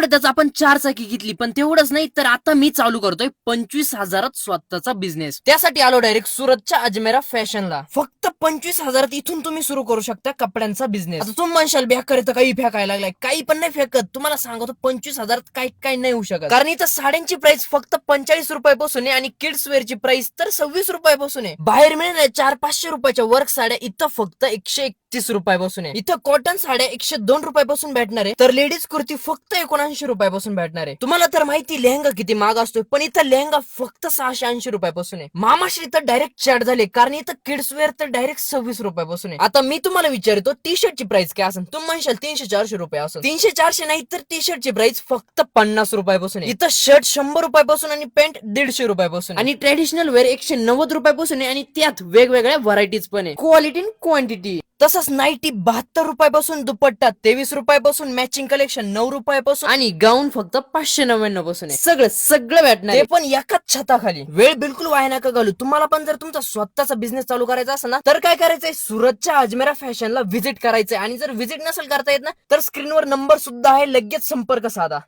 तेवढ्यातच आपण चार चाकी घेतली पण तेवढंच नाही तर आता मी चालू करतोय पंचवीस हजारात स्वतःचा बिझनेस त्यासाठी आलो डायरेक्ट सुरतच्या अजमेरा फॅशनला. फक्त पंचवीस हजारात इथून तुम्ही सुरू करू शकता कपड्यांचा बिझनेस आता तुम्ही म्हणशाल बेकार तर काही फेकायला लागलाय. काही पण नाही फेकत. तुम्हाला सांगतो पंचवीस हजारात काही काही नाही होऊ शकत. कारण इथं साड्यांची प्राइस फक्त पंचेचाळीस रुपयापासून आहे आणि किड्स वेअरची प्राइस तर सव्वीस रुपयापासून आहे. बाहेर मिळणाऱ्या चार पाचशे रुपयाच्या वर्क साड्या इथं फक्त एकशे तीस रुपयापासून आहे. इथं कॉटन साड्या एकशे दोन रुपयापासून भेटणार आहे. तर लेडीज कुर्ती फक्त एकोणऐंशी रुपयापासून भेटणार आहे. तुम्हाला तर माहिती लेहंगा किती महाग असतो पण इथं लेहंगा फक्त सहाशे ऐंशी रुपयापासून आहे. मामाशी इथं डायरेक्ट चॅट झाले कारण इथं किड्स वेअर तर डायरेक्ट सव्वीस रुपयापासून आहे. आता मी तुम्हाला विचारतो टी शर्टची प्राइस काय असेल? तुम्ही म्हणशाल तीनशे चारशे रुपये असेल. तीनशे चारशे नाही तर टी शर्टची प्राइस फक्त पन्नास रुपयापासून आहे. इथं शर्ट शंभर रुपयापासून आणि पॅन्ट दीडशे रुपयापासून आणि ट्रेडिशनल वेअर एकशे नव्वद रुपयापासून आहे आणि त्यात वेगवेगळ्या व्हरायटीज पण आहे. क्वालिटी क्वांटिटी तसंच नाईटी बहात्तर रुपयापासून दुपट्टा तेवीस रुपयापासून मॅचिंग कलेक्शन नऊ रुपयापासून आणि गाऊन फक्त पाचशे नव्याण्णवपासून सगळं सगळं भेटणार ते पण एकाच छताखाली. वेळ बिलकुल वाया नका घालू. तुम्हाला पण जर तुमचा स्वतःचा बिझनेस चालू करायचा असेल ना तर काय करायचंय? सुरतच्या अजमेरा फॅशनला व्हिजिट करायचंय. आणि जर व्हिजिट नसेल करता येत ना तर स्क्रीनवर नंबर सुद्धा आहे. लगेच संपर्क साधा.